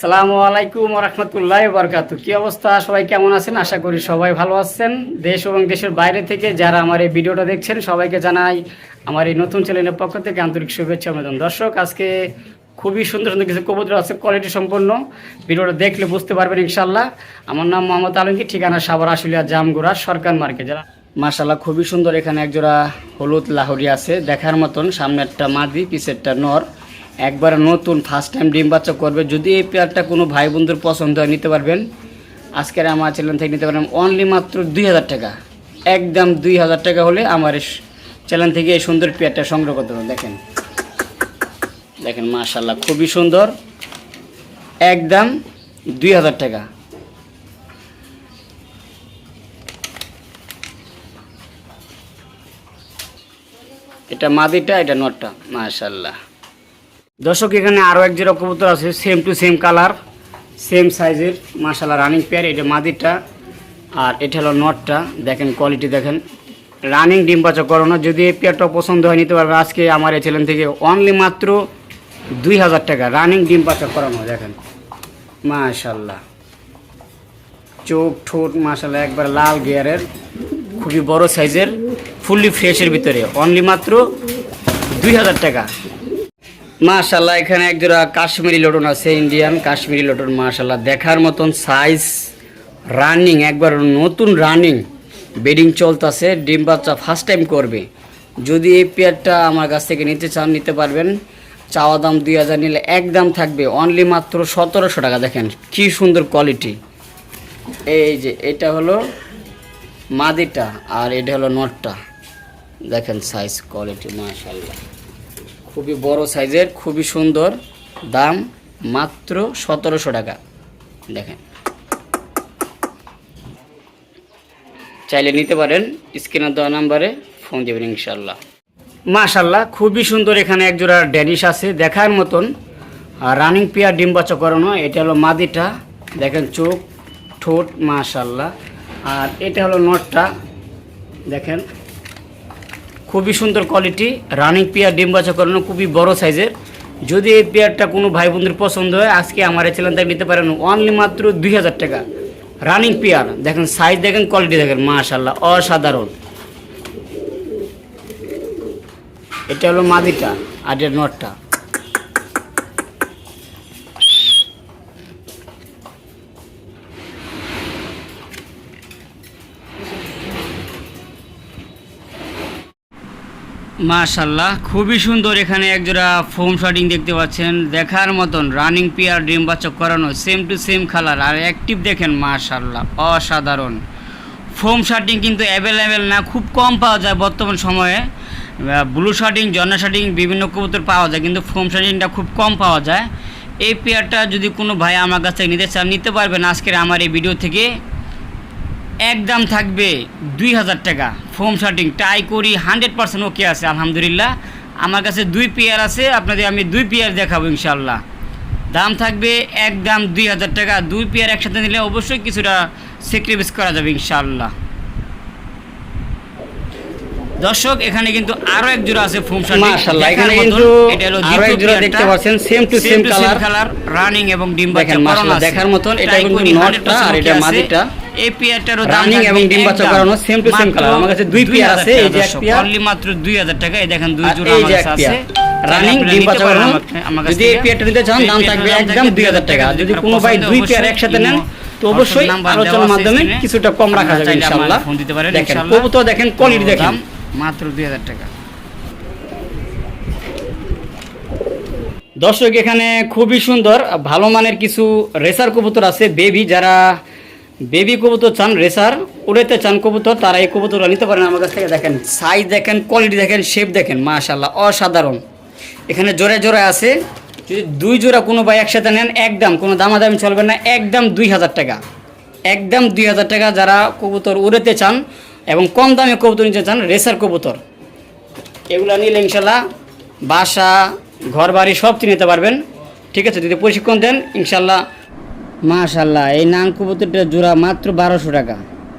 সালামু আলাইকুম রহমতুল্লাহ বরকাত কি অবস্থা? সবাই কেমন আছেন? আশা করি সবাই ভালো আছেন। দেশ এবং দেশের বাইরে থেকে যারা আমার এই ভিডিওটা দেখছেন, সবাইকে জানাই আমার এই নতুন চ্যানেলের পক্ষ থেকে আন্তরিক শুভেচ্ছা অভিনন্দন। দর্শক, আজকে খুবই সুন্দর সুন্দর কিছু কবুতর আছে কোয়ালিটি সম্পন্ন। ভিডিওটা দেখলে বুঝতে পারবেন ইনশাল্লাহ আমার নাম মোহাম্মদ আলমকি ঠিকানা সাবর আশুলিয়া, জামগুড়া, সরকার মার্কেট। যারা মাশাল্লাহ খুবই সুন্দর এখানে একজোড়া হলুদ লাহরি আছে। দেখার মতন সামনেরটা মাদি, পিছেরটা নর। একবার নতুন ফার্স্ট টাইম ডিম বাচ্চা করবে। যদি এই পেয়ারটা কোনো ভাই বন্ধুর পছন্দ হয়, নিতে পারবেন। আজকের আমার চ্যানেল থেকে নিতে পারবেন অনলি মাত্র দুই হাজার টাকা। একদম দুই হাজার টাকা হলে আমার চ্যানেল থেকে এই সুন্দর পেয়ারটা সংগ্রহ করতে পারবেন। দেখেন। দেখেন মাশাল্লাহ খুবই সুন্দর। একদম দুই হাজার টাকা। এটা মাদিটা, এটা নটটা মাশাল্লাহ দর্শক, এখানে আরও এক জোড়া কবুতর আছে same to same colour same সাইজের মাশাল্লাহ রানিং পেয়ার এটা মাদিরটা, আর এটা হলো নটটা দেখেন কোয়ালিটি দেখেন। রানিং ডিম বাচ্চা করানো, যদি এই পেয়ারটা পছন্দ হয়, নিতে পারবে আজকে আমার এই চ্যানেল থেকে অনলি মাত্র দুই হাজার টাকা রানিং ডিম বাচ্চা করানো, দেখেন। মাশাল্লাহ চোখ, ঠোঁট মাশাল্লাহ একবার লাল গিয়ারের, খুবই বড় সাইজের ফুললি ফ্রেশের ভিতরে। অনলি মাত্র দুই হাজার টাকা। মাশাল্লাহ এখানে একজোড়া কাশ্মীরি লটন আছে ইন্ডিয়ান কাশ্মীরি লটন মাশাল্লাহ দেখার মতন সাইজ রানিং একবার নতুন রানিং বেডিং চলতেছে, ডিম বাচ্চা ফার্স্ট টাইম করবে। যদি এই পেয়ারটা আমার কাছ থেকে নিতে চান, নিতে পারবেন। চাওয়া দাম দুই হাজার নিলে একদম থাকবে অনলি মাত্র সতেরোশো টাকা। দেখেন কি সুন্দর কোয়ালিটি এই যে, এটা হলো মাদিটা আর এটা হলো নটটা। দেখেন সাইজ কোয়ালিটি মাশাল্লাহ খুবই বড় সাইজের, খুবই সুন্দর। দাম মাত্র সতেরোশো টাকা। দেখেন। চাইলে নিতে পারেন স্ক্রিনের দেওয়া নাম্বারে ফোন দেবেন ইনশাল্লাহ মাশাল্লাহ খুবই সুন্দর এখানে একজোড়া ড্যানিশ আছে, দেখার মতন। রানিং পেয়ার ডিম বাচ্চা করানো, এটা হলো মাদিটা। দেখেন চোখ, ঠোঁট মাশাল্লাহ আর এটা হলো নটটা। দেখেন। খুবই সুন্দর কোয়ালিটি রানিং পেয়ার ডিম বাছা করানো খুবই বড় সাইজের। যদি এই পেয়ারটা কোনো ভাই বন্ধুর পছন্দ হয়, আজকে আমার এই চ্যানেল নিতে পারেন অনলি মাত্র দুই হাজার টাকা। রানিং পেয়ার দেখেন সাইজ দেখেন কোয়ালিটি দেখেন মাশাল্লাহ অসাধারণ। এটা হলো মাদিটা আর নটটা। মাশাল্লাহ খুবই সুন্দর এখানে একজোড়া ফোম শটিং দেখতে পাচ্ছেন। দেখার মতন রানিং পিয়ার ডিম বাচ্চা করানো সেম টু সেম কালার আর অ্যাক্টিভ দেখেন মাশাল্লাহ অসাধারণ। ফোম শার্টিং কিন্তু অ্যাভেলেবেল না, খুব কম পাওয়া যায় বর্তমান সময়ে। ব্লু শার্টিং জন্না শার্টিং বিভিন্ন কবুতর পাওয়া যায়, কিন্তু ফোম শার্টিংটা খুব কম পাওয়া যায়। এই পেয়ারটা যদি কোনো ভাই আমার কাছ থেকে নিতে চান, নিতে পারবেন আজকের আমার এই ভিডিও থেকে। একদম থাকবে দুই হাজার টাকা। ফোম শার্টিং টাই করি হান্ড্রেড পার্সেন্ট ওকে আছে আলহামদুলিল্লাহ। আমার কাছে দুই পেয়ার আছে আপনাদের আমি দুই পেয়ার দেখাবো ইনশাল্লাহ দাম থাকবে একদম দুই হাজার টাকা দুই পেয়ার একসাথে নিলে অবশ্যই কিছুটা স্যাক্রিফাইস করা যাবে ইনশাল্লাহ দর্শক এখানে কিন্তু আরও এক জোড়া আছে ফোম শার্টিং মাশাআল্লাহ, এখানে কিন্তু এটা হলো আরও এক জোড়া দেখতে পাচ্ছেন, same to same colour running এবং ডিম বাচ্চা। দেখার মতন, এটা কিন্তু নটটা আর এটা মাদিটা। এই পেয়ারটারও দাম এবং ডিম বাচ্চা একদম করানো, same to same মাত্র আমার কাছে দুই পেয়ার আছে, এই যে এক পেয়ার। only মাত্র 2000 টাকা এই দেখেন দুই জোড়া আমার কাছে আছে ডিম বাচ্চা করানো। আমার যদি এই পেয়ারটা নিতে চান, দাম থাকবে একদম 2000 টাকা। যদি কোনো ভাই দুই পেয়ার একসাথে নেন, তো অবশ্যই আলোচনার মাধ্যমে কিছুটা কম রাখা যাবে ইনশাআল্লাহ। ফোন দিতে পারেন দেখেন। কবুতর দেখেন, তো দেখেন। মাত্র 2000 টাকা দর্শক এখানে খুবই সুন্দর ভালো মানের কিছু রেসার কবুতর আছে বেবি যারা বেবি কবুতর চান, রেসার উড়েতে চান কবুতর, তারা এই কবুতরটা নিতে পারেন আমার কাছ থেকে, দেখেন। সাইজ দেখেন কোয়ালিটি দেখেন শেপ দেখেন মাশাল্লাহ অসাধারণ। এখানে জোড়ায় জোড়ায় আছে, যদি দুই জোড়া কোনো ভাই একসাথে নেন, একদম কোনো দামাদামি চলবে না, একদম দুই হাজার টাকা। একদম দুই হাজার টাকা যারা কবুতর উড়েতে চান এবং কম দামে কবুতর নিতে চান, রেসার কবুতর। এগুলো নিলে ইনশাল্লাহ বাসা ঘর বাড়ি সব চিনে পারবেন। ঠিক আছে, যদি প্রশিক্ষণ দেন ইনশাল্লাহ মাশাল্লাহ এই নাং জোড়া মাত্র বারোশো টাকা।